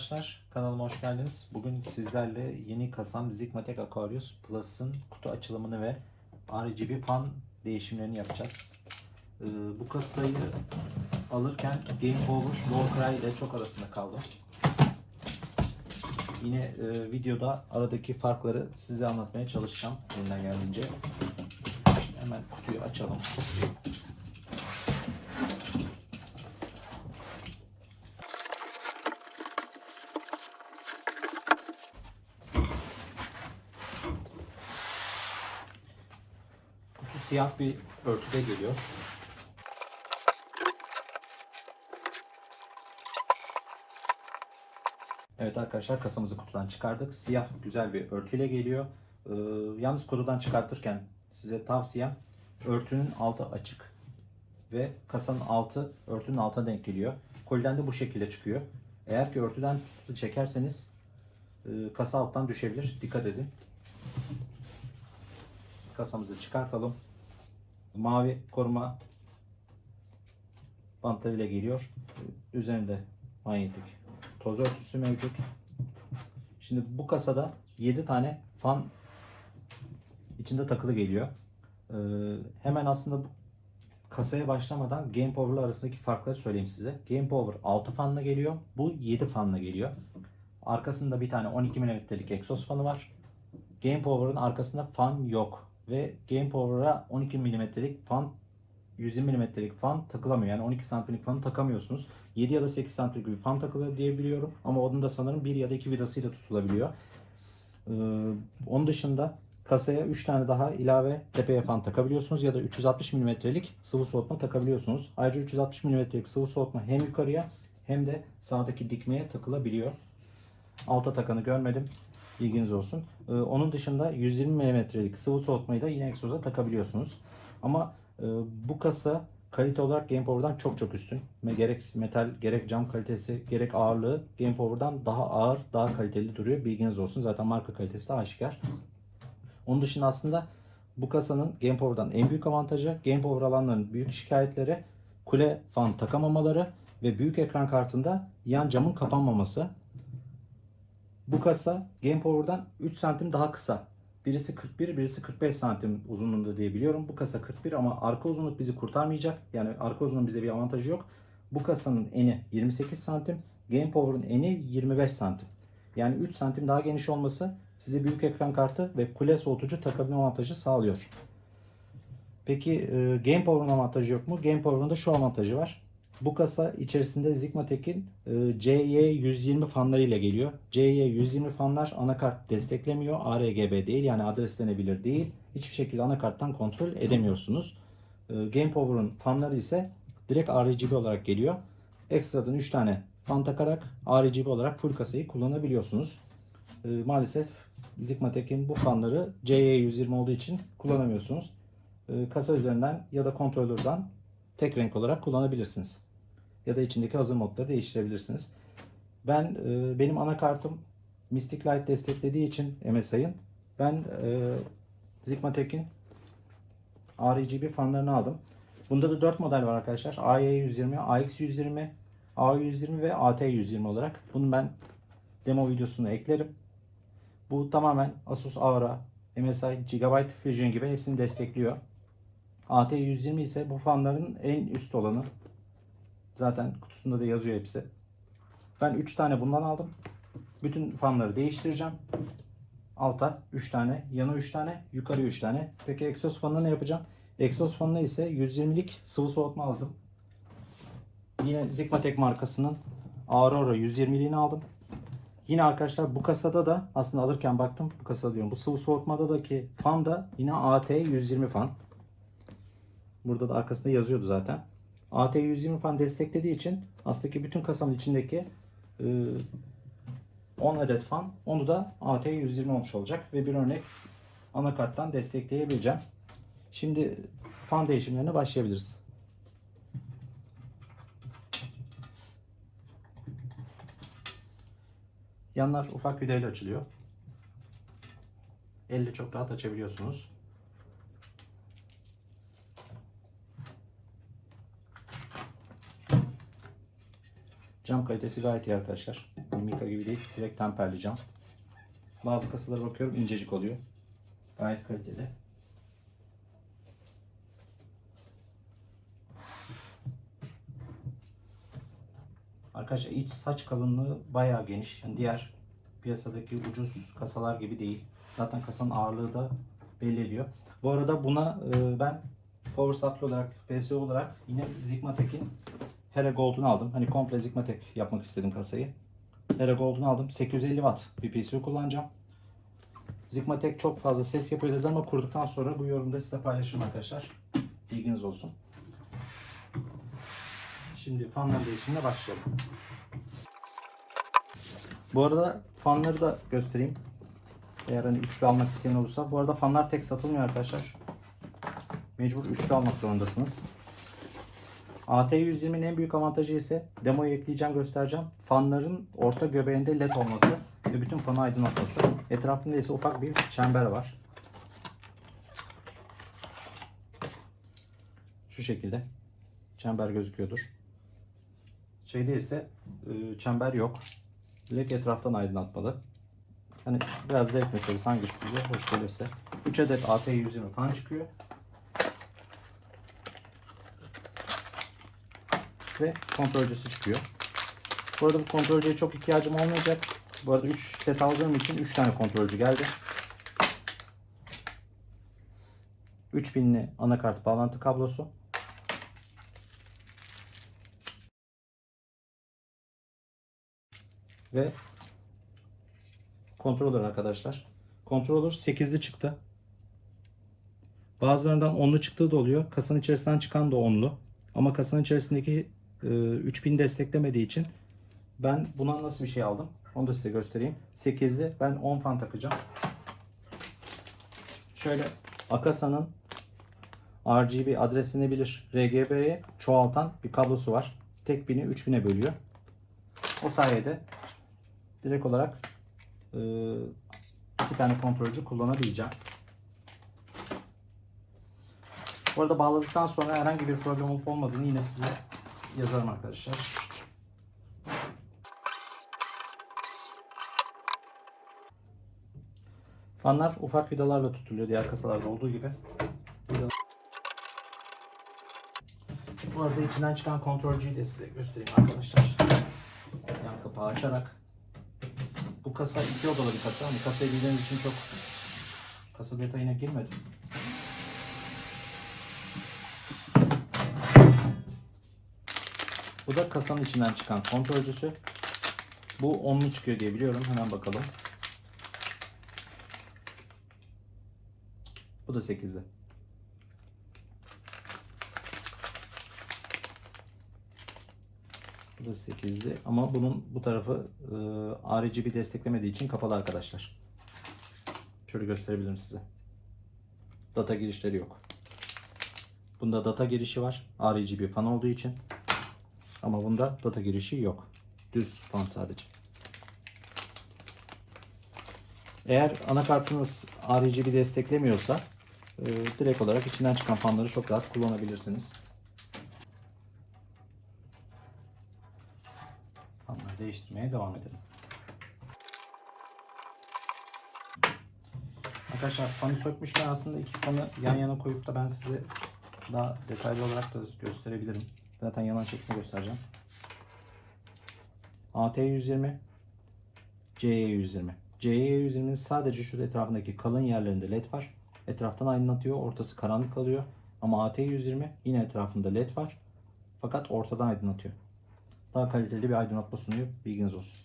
arkadaşlar, kanalıma hoş geldiniz. Bugün sizlerle yeni kasam Zigmatek Aquarius Plus'ın kutu açılımını ve RGB fan değişimlerini yapacağız. Ee, bu kasayı alırken Game Over, Warcry ile çok arasında kaldım. Yine e, videoda aradaki farkları size anlatmaya çalışacağım elimden geldiğince. Hemen kutuyu açalım. Siyah bir örtüde geliyor. Evet arkadaşlar kasamızı kutudan çıkardık. Siyah güzel bir örtüyle geliyor. Ee, yalnız kutudan çıkartırken size tavsiyem örtünün altı açık ve kasanın altı örtünün altına denk geliyor. Koliden de bu şekilde çıkıyor. Eğer ki örtüden çekerseniz e, kasa alttan düşebilir. Dikkat edin. Kasamızı çıkartalım. Mavi koruma bantlarıyla geliyor. Üzerinde manyetik toz örtüsü mevcut. Şimdi bu kasada 7 tane fan içinde takılı geliyor. Ee, hemen aslında bu kasaya başlamadan Game Power'la arasındaki farkları söyleyeyim size. Game Power 6 fanla geliyor. Bu 7 fanla geliyor. Arkasında bir tane 12 mm'lik egzoz fanı var. Game Power'ın arkasında fan yok. Ve Game Power'a 12 mm'lik fan 120 mm'lik fan takılamıyor. Yani 12 santimlik fanı takamıyorsunuz. 7 ya da 8 santimlik bir fan takılıyor diye biliyorum. Ama onun da sanırım 1 ya da 2 vidasıyla tutulabiliyor. Ee, onun dışında kasaya 3 tane daha ilave tepeye fan takabiliyorsunuz ya da 360 mm'lik sıvı soğutma takabiliyorsunuz. Ayrıca 360 mm'lik sıvı soğutma hem yukarıya hem de sağdaki dikmeye takılabiliyor. Alta takanı görmedim. Bilginiz olsun. Ee, onun dışında 120 mm'lik sıvı soğutmayı da yine egzoza takabiliyorsunuz. Ama e, bu kasa kalite olarak Game Power'dan çok çok üstün. Gerek metal, gerek cam kalitesi, gerek ağırlığı Game Power'dan daha ağır, daha kaliteli duruyor. Bilginiz olsun. Zaten marka kalitesi de aşikar. Onun dışında aslında bu kasanın Game Power'dan en büyük avantajı Game Power alanların büyük şikayetleri kule fan takamamaları ve büyük ekran kartında yan camın kapanmaması. Bu kasa Game Power'dan 3 santim daha kısa. Birisi 41, birisi 45 santim uzunluğunda diye biliyorum. Bu kasa 41 ama arka uzunluk bizi kurtarmayacak. Yani arka uzunluğun bize bir avantajı yok. Bu kasanın eni 28 santim. Game Power'ın eni 25 santim. Yani 3 santim daha geniş olması size büyük ekran kartı ve kule soğutucu takabilme avantajı sağlıyor. Peki e, Game Power'ın avantajı yok mu? Game Power'ın da şu avantajı var. Bu kasa içerisinde Zigmatek'in e, CY120 fanları ile geliyor. CY120 fanlar anakart desteklemiyor. ARGB değil yani adreslenebilir değil. Hiçbir şekilde anakarttan kontrol edemiyorsunuz. E, Game Power'ın fanları ise direkt RGB olarak geliyor. Ekstradan 3 tane fan takarak RGB olarak full kasayı kullanabiliyorsunuz. E, maalesef Zigmatek'in bu fanları CY120 olduğu için kullanamıyorsunuz. Kasa üzerinden ya da kontrolörden tek renk olarak kullanabilirsiniz. Ya da içindeki hazır modları değiştirebilirsiniz. Ben e, benim anakartım Mystic Light desteklediği için MSI'ın ben e, Zigmatek'in RGB fanlarını aldım. Bunda da 4 model var arkadaşlar. AY120, AX120, A120 ve AT120 olarak. Bunu ben demo videosunu eklerim. Bu tamamen Asus Aura, MSI, Gigabyte Fusion gibi hepsini destekliyor. AT120 ise bu fanların en üst olanı. Zaten kutusunda da yazıyor hepsi. Ben 3 tane bundan aldım. Bütün fanları değiştireceğim. Alta 3 tane, yana 3 tane, yukarı 3 tane. Peki egzoz fanına ne yapacağım? Egzoz fanına ise 120'lik sıvı soğutma aldım. Yine Zigmatek markasının Aurora 120'liğini aldım. Yine arkadaşlar bu kasada da aslında alırken baktım bu kasada diyorum. Bu sıvı soğutmadaki fan da yine AT 120 fan. Burada da arkasında yazıyordu zaten. AT120 fan desteklediği için aslında bütün kasanın içindeki e, 10 adet fan onu da AT120 olmuş olacak ve bir örnek anakarttan destekleyebileceğim. Şimdi fan değişimlerine başlayabiliriz. Yanlar ufak vidayla açılıyor. Elle çok rahat açabiliyorsunuz. Cam kalitesi gayet iyi arkadaşlar. Yani Mika gibi değil. Direkt temperli cam. Bazı kasalara bakıyorum incecik oluyor. Gayet kaliteli. Arkadaşlar iç saç kalınlığı bayağı geniş. Yani diğer piyasadaki ucuz kasalar gibi değil. Zaten kasanın ağırlığı da belli ediyor. Bu arada buna e, ben power supply olarak, PSO olarak yine Zigmatek'in Hera Gold'unu aldım. Hani komple Zigmatek yapmak istedim kasayı. Hera Gold'unu aldım. 850 watt bir PSO kullanacağım. Zigmatek çok fazla ses yapıyor dedi ama kurduktan sonra bu yorumda size paylaşırım arkadaşlar. Bilginiz olsun. Şimdi fanlar değişimine başlayalım. Bu arada fanları da göstereyim. Eğer hani üçlü almak isteyen olursa. Bu arada fanlar tek satılmıyor arkadaşlar. Mecbur üçlü almak zorundasınız. AT120'nin en büyük avantajı ise demoyu ekleyeceğim göstereceğim. Fanların orta göbeğinde led olması ve bütün fanı aydınlatması. Etrafında ise ufak bir çember var. Şu şekilde çember gözüküyordur. Şeyde ise e, çember yok. Direkt etraftan aydınlatmalı. Hani biraz zevk meselesi hangisi size hoş gelirse. 3 adet AT120 fan çıkıyor. Ve kontrolcüsü çıkıyor. Bu arada bu kontrolcüye çok ihtiyacım olmayacak. Bu arada 3 set aldığım için 3 tane kontrolcü geldi. 3000'li anakart bağlantı kablosu. Ve kontrolör arkadaşlar. Kontrolör 8'li çıktı. Bazılarından 10'lu çıktığı da oluyor. Kasanın içerisinden çıkan da 10'lu. Ama kasanın içerisindeki e, 3000 desteklemediği için ben buna nasıl bir şey aldım? Onu da size göstereyim. 8'li ben 10 fan takacağım. Şöyle Akasa'nın RGB adresini bilir. RGB'ye çoğaltan bir kablosu var. Tek bini 3000'e bölüyor. O sayede direkt olarak e, iki tane kontrolcü kullanabileceğim. Bu arada bağladıktan sonra herhangi bir problem olup olmadığını yine size yazarım arkadaşlar. Fanlar ufak vidalarla tutuluyor diğer kasalarda olduğu gibi. Bu arada içinden çıkan kontrolcüyü de size göstereyim arkadaşlar. Yan kapağı açarak. Bu kasa iki odalı bir kasa. Hani kasayı bildiğiniz için çok kasa detayına girmedim. Bu da kasanın içinden çıkan kontrolcüsü. Bu 10'lu çıkıyor diye biliyorum. Hemen bakalım. Bu da 8'li. Bu da 8'li ama bunun bu tarafı e, RGB desteklemediği için kapalı arkadaşlar. Şöyle gösterebilirim size. Data girişleri yok. Bunda data girişi var. RGB fan olduğu için. Ama bunda data girişi yok. Düz fan sadece. Eğer anakartınız RGB desteklemiyorsa e, direkt olarak içinden çıkan fanları çok rahat kullanabilirsiniz. Fanları değiştirmeye devam edelim. Arkadaşlar fanı sökmüşken aslında iki fanı yan yana koyup da ben size daha detaylı olarak da gösterebilirim. Zaten yanan şeklini göstereceğim. AT120 CE120 CE120'nin sadece şu etrafındaki kalın yerlerinde led var. Etraftan aydınlatıyor. Ortası karanlık kalıyor. Ama AT120 yine etrafında led var. Fakat ortadan aydınlatıyor. Daha kaliteli bir aydınlatma sunuyor. Bilginiz olsun.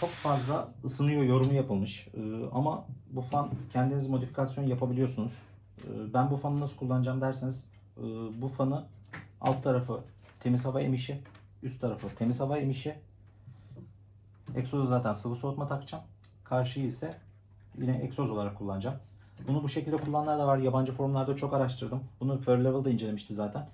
Çok fazla ısınıyor yorumu yapılmış. Ee, ama bu fan kendiniz modifikasyon yapabiliyorsunuz. Ee, ben bu fanı nasıl kullanacağım derseniz e, bu fanı alt tarafı temiz hava emişi, üst tarafı temiz hava emişi. Egzozu zaten sıvı soğutma takacağım. Karşıyı ise yine egzoz olarak kullanacağım. Bunu bu şekilde kullananlar da var. Yabancı forumlarda çok araştırdım. Bunu Fur Level'da incelemişti zaten.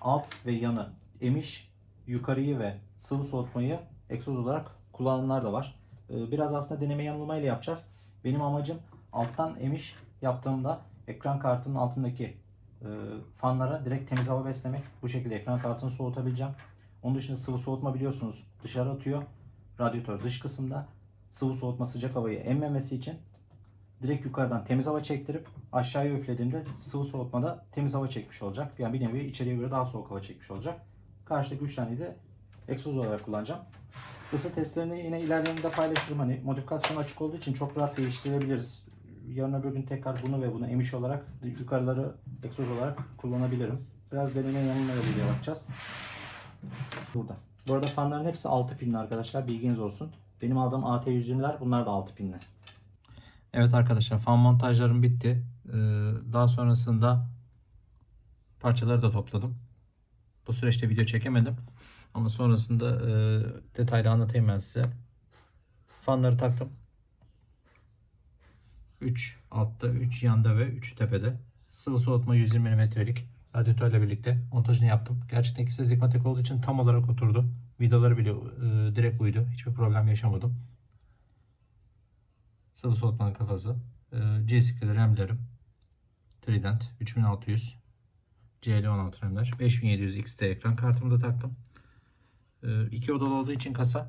alt ve yanı emiş, yukarıyı ve sıvı soğutmayı egzoz olarak kullananlar da var. Ee, Biraz aslında deneme yanılmayla yapacağız. Benim amacım alttan emiş yaptığımda ekran kartının altındaki e, fanlara direkt temiz hava beslemek. Bu şekilde ekran kartını soğutabileceğim. Onun dışında sıvı soğutma biliyorsunuz dışarı atıyor. Radyatör dış kısımda sıvı soğutma sıcak havayı emmemesi için direkt yukarıdan temiz hava çektirip aşağıya üflediğimde sıvı soğutmada temiz hava çekmiş olacak. Yani bir nevi içeriye göre daha soğuk hava çekmiş olacak. Karşıdaki 3 taneyi de egzoz olarak kullanacağım. Isı testlerini yine ilerleyeninde paylaşırım. Hani modifikasyon açık olduğu için çok rahat değiştirebiliriz. Yarın öbür gün tekrar bunu ve bunu emiş olarak yukarıları egzoz olarak kullanabilirim. Biraz deneme yanılma yoluyla yapacağız. Burada. Bu arada fanların hepsi 6 pinli arkadaşlar. Bilginiz olsun. Benim aldığım AT120'ler bunlar da 6 pinli. Evet arkadaşlar fan montajlarım bitti. Ee, daha sonrasında parçaları da topladım. Bu süreçte video çekemedim. Ama sonrasında e, detaylı anlatayım ben size. Fanları taktım. 3 altta, 3 yanda ve 3 tepede. Sıvı soğutma 120 mm'lik radyatörle birlikte montajını yaptım. Gerçekten ikisi de Zigmatek olduğu için tam olarak oturdu. Vidaları bile e, direkt uydu. Hiçbir problem yaşamadım. Sıvı soğutmanın kafası. E, C-Skiller RAM'lerim. Trident 3600 CL16 RAM'ler. 5700 XT ekran kartımı da taktım. E, iki odalı olduğu için kasa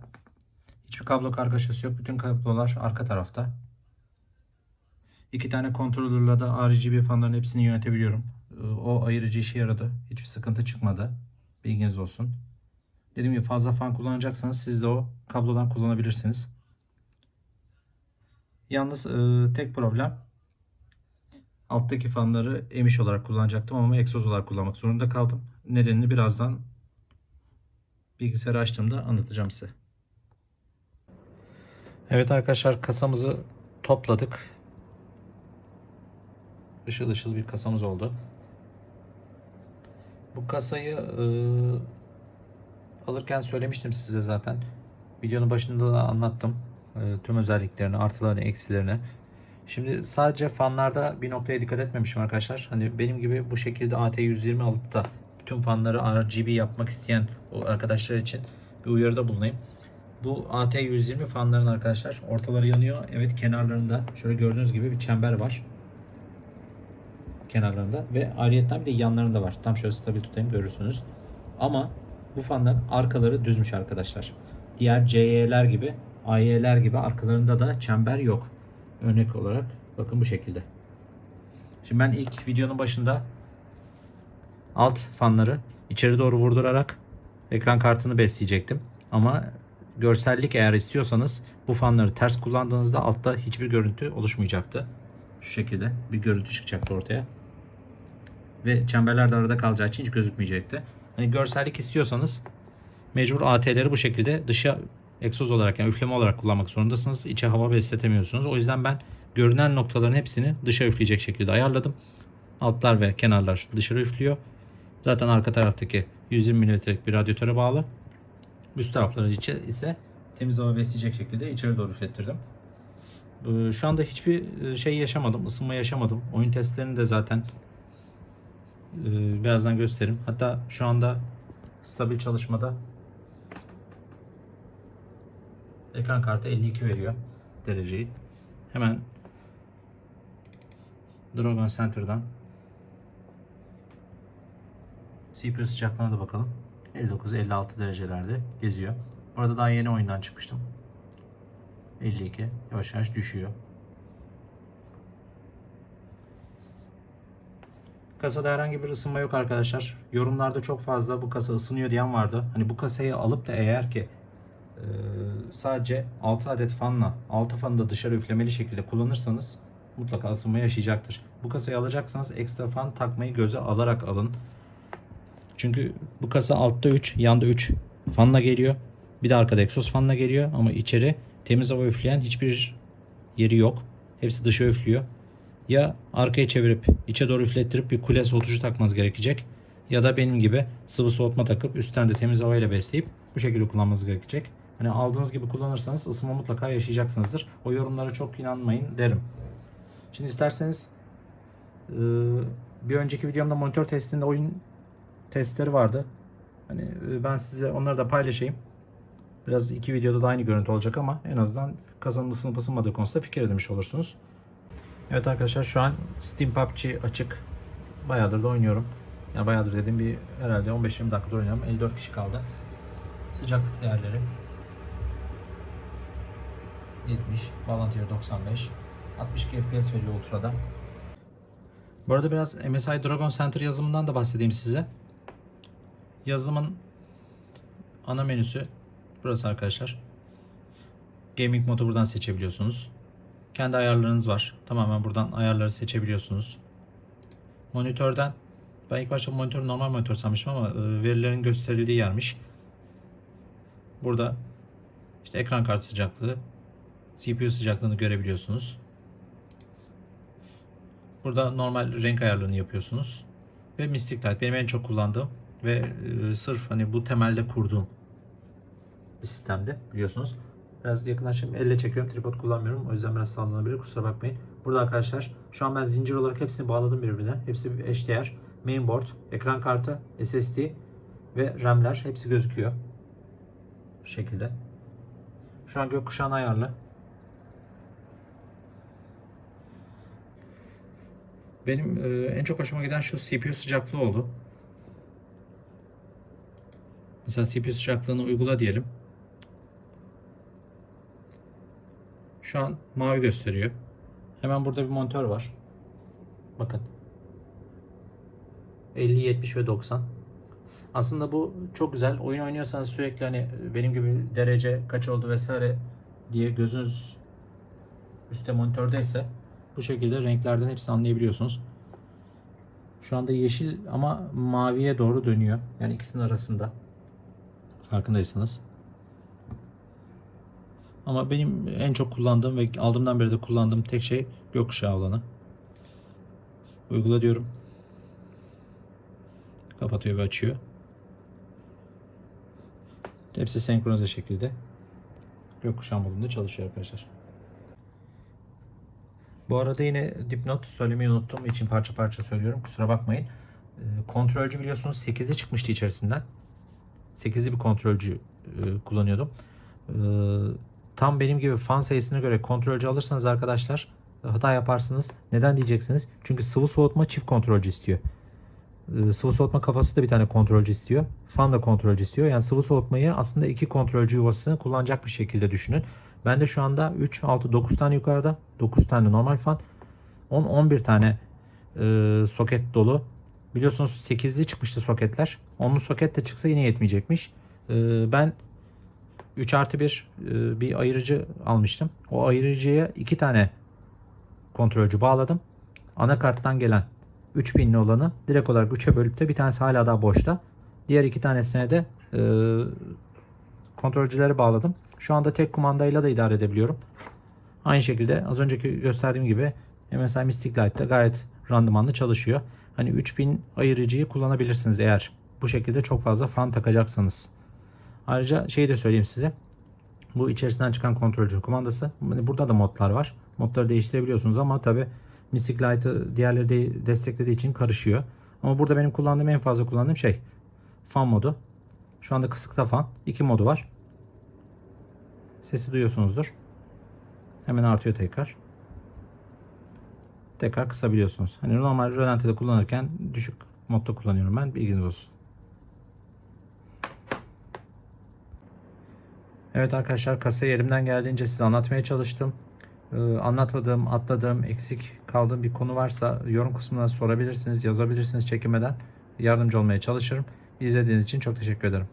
hiçbir kablo kargaşası yok. Bütün kablolar arka tarafta. İki tane kontrolörle de RGB fanların hepsini yönetebiliyorum. Ee, O ayırıcı işe yaradı. Hiçbir sıkıntı çıkmadı. Bilginiz olsun. Dediğim gibi fazla fan kullanacaksanız siz de o kablodan kullanabilirsiniz. Yalnız e, tek problem alttaki fanları emiş olarak kullanacaktım ama egzoz olarak kullanmak zorunda kaldım. Nedenini birazdan bilgisayarı açtığımda anlatacağım size. Evet arkadaşlar kasamızı topladık. Işıl ışıl bir kasamız oldu. Bu kasayı e, alırken söylemiştim size zaten. Videonun başında da anlattım. E, tüm özelliklerini, artılarını, eksilerini. Şimdi sadece fanlarda bir noktaya dikkat etmemişim arkadaşlar. Hani benim gibi bu şekilde AT120 alıp da bütün fanları RGB yapmak isteyen arkadaşlar için bir uyarıda bulunayım. Bu AT120 fanların arkadaşlar ortaları yanıyor. Evet kenarlarında şöyle gördüğünüz gibi bir çember var kenarlarında ve ayrıyetten bir de yanlarında var. Tam şöyle stabil tutayım görürsünüz. Ama bu fanların arkaları düzmüş arkadaşlar. Diğer CY'ler gibi, AY'ler gibi arkalarında da çember yok. Örnek olarak bakın bu şekilde. Şimdi ben ilk videonun başında alt fanları içeri doğru vurdurarak ekran kartını besleyecektim. Ama görsellik eğer istiyorsanız bu fanları ters kullandığınızda altta hiçbir görüntü oluşmayacaktı. Şu şekilde bir görüntü çıkacaktı ortaya. Ve çemberler de arada kalacağı için hiç gözükmeyecekti. Hani görsellik istiyorsanız mecbur AT'leri bu şekilde dışa egzoz olarak yani üfleme olarak kullanmak zorundasınız. İçe hava besletemiyorsunuz. O yüzden ben görünen noktaların hepsini dışa üfleyecek şekilde ayarladım. Altlar ve kenarlar dışarı üflüyor. Zaten arka taraftaki 120 mm'lik bir radyatöre bağlı. Üst tarafları içe ise temiz hava besleyecek şekilde içeri doğru üflettirdim. Şu anda hiçbir şey yaşamadım, ısınma yaşamadım. Oyun testlerini de zaten e, birazdan gösteririm. Hatta şu anda stabil çalışmada ekran kartı 52 veriyor dereceyi. Hemen Dragon Center'dan CPU sıcaklığına da bakalım. 59-56 derecelerde geziyor. Burada daha yeni oyundan çıkmıştım. 52 yavaş yavaş düşüyor. Kasada herhangi bir ısınma yok arkadaşlar. Yorumlarda çok fazla bu kasa ısınıyor diyen vardı. Hani bu kasayı alıp da eğer ki e, sadece 6 adet fanla 6 fanı da dışarı üflemeli şekilde kullanırsanız mutlaka ısınma yaşayacaktır. Bu kasayı alacaksanız ekstra fan takmayı göze alarak alın. Çünkü bu kasa altta 3, yanda 3 fanla geliyor. Bir de arkada egzoz fanla geliyor ama içeri temiz hava üfleyen hiçbir yeri yok. Hepsi dışa üflüyor. Ya arkaya çevirip içe doğru üflettirip bir kule soğutucu takmanız gerekecek. Ya da benim gibi sıvı soğutma takıp üstten de temiz havayla besleyip bu şekilde kullanmanız gerekecek. Hani aldığınız gibi kullanırsanız ısınma mutlaka yaşayacaksınızdır. O yorumlara çok inanmayın derim. Şimdi isterseniz bir önceki videomda monitör testinde oyun testleri vardı. Hani e, ben size onları da paylaşayım. Biraz iki videoda da aynı görüntü olacak ama en azından kazanın ısınıp ısınmadığı konusunda fikir edinmiş olursunuz. Evet arkadaşlar şu an Steam PUBG açık. Bayağıdır da oynuyorum. Ya bayağıdır dediğim bir herhalde 15-20 dakikadır oynuyorum. 54 kişi kaldı. Sıcaklık değerleri 70, bağlantı yeri 95, 62 FPS veriyor Ultra'da. Bu arada biraz MSI Dragon Center yazımından da bahsedeyim size. Yazılımın ana menüsü burası arkadaşlar. Gaming modu buradan seçebiliyorsunuz. Kendi ayarlarınız var. Tamamen buradan ayarları seçebiliyorsunuz. Monitörden ben ilk başta monitör normal monitör sanmıştım ama e, verilerin gösterildiği yermiş. Burada işte ekran kartı sıcaklığı, CPU sıcaklığını görebiliyorsunuz. Burada normal renk ayarlarını yapıyorsunuz. Ve Mystic Light benim en çok kullandığım ve e, sırf hani bu temelde kurduğum bir sistemdi biliyorsunuz. Biraz yakınlaşayım. Elle çekiyorum. Tripod kullanmıyorum. O yüzden biraz sallanabilir. Kusura bakmayın. Burada arkadaşlar şu an ben zincir olarak hepsini bağladım birbirine. Hepsi eşdeğer. Mainboard, ekran kartı, SSD ve RAM'ler hepsi gözüküyor. Bu şekilde. Şu an gökkuşağına ayarlı. Benim e, en çok hoşuma giden şu CPU sıcaklığı oldu. Mesela CPU sıcaklığını uygula diyelim. Şu an mavi gösteriyor. Hemen burada bir monitör var. Bakın. 50, 70 ve 90. Aslında bu çok güzel. Oyun oynuyorsanız sürekli hani benim gibi derece kaç oldu vesaire diye gözünüz üstte monitördeyse bu şekilde renklerden hepsini anlayabiliyorsunuz. Şu anda yeşil ama maviye doğru dönüyor. Yani ikisinin arasında. Farkındaysanız. Ama benim en çok kullandığım ve aldığımdan beri de kullandığım tek şey gökkuşağı olanı. Uygula diyorum. Kapatıyor ve açıyor. Hepsi senkronize şekilde gökkuşağı modunda çalışıyor arkadaşlar. Bu arada yine dipnot söylemeyi unuttuğum için parça parça söylüyorum. Kusura bakmayın. Ee, kontrolcü biliyorsunuz 8'li çıkmıştı içerisinden. 8'li bir kontrolcü e, kullanıyordum. Ee, tam benim gibi fan sayısına göre kontrolcü alırsanız arkadaşlar hata yaparsınız. Neden diyeceksiniz? Çünkü sıvı soğutma çift kontrolcü istiyor. Ee, sıvı soğutma kafası da bir tane kontrolcü istiyor. Fan da kontrolcü istiyor. Yani sıvı soğutmayı aslında iki kontrolcü yuvasını kullanacak bir şekilde düşünün. Ben de şu anda 3, 6, 9 tane yukarıda, 9 tane normal fan, 10, 11 tane e, soket dolu. Biliyorsunuz 8'li çıkmıştı soketler. 10'lu soket de çıksa yine yetmeyecekmiş. E, ben 3 artı 1 e, bir ayırıcı almıştım. O ayırıcıya 2 tane kontrolcü bağladım. Anakarttan gelen 3 pinli olanı direkt olarak 3'e bölüp de bir tanesi hala daha boşta. Diğer iki tanesine de e, kontrolcüleri bağladım. Şu anda tek kumandayla da idare edebiliyorum. Aynı şekilde az önceki gösterdiğim gibi MSI Mystic Lite'da gayet randımanlı çalışıyor. Hani 3000 ayırıcıyı kullanabilirsiniz eğer bu şekilde çok fazla fan takacaksanız. Ayrıca şeyi de söyleyeyim size. Bu içerisinden çıkan kontrolcü kumandası. Hani burada da modlar var. Modları değiştirebiliyorsunuz ama tabi Mystic Lite'ı diğerleri de desteklediği için karışıyor. Ama burada benim kullandığım en fazla kullandığım şey fan modu. Şu anda kısıkta fan. iki modu var. Sesi duyuyorsunuzdur. Hemen artıyor tekrar. Tekrar kısabiliyorsunuz. Hani normal rölantide kullanırken düşük modda kullanıyorum ben. Bilginiz olsun. Evet arkadaşlar kasayı elimden geldiğince size anlatmaya çalıştım. Ee, anlatmadığım, atladığım, eksik kaldığım bir konu varsa yorum kısmına sorabilirsiniz, yazabilirsiniz çekinmeden. Yardımcı olmaya çalışırım. İzlediğiniz için çok teşekkür ederim.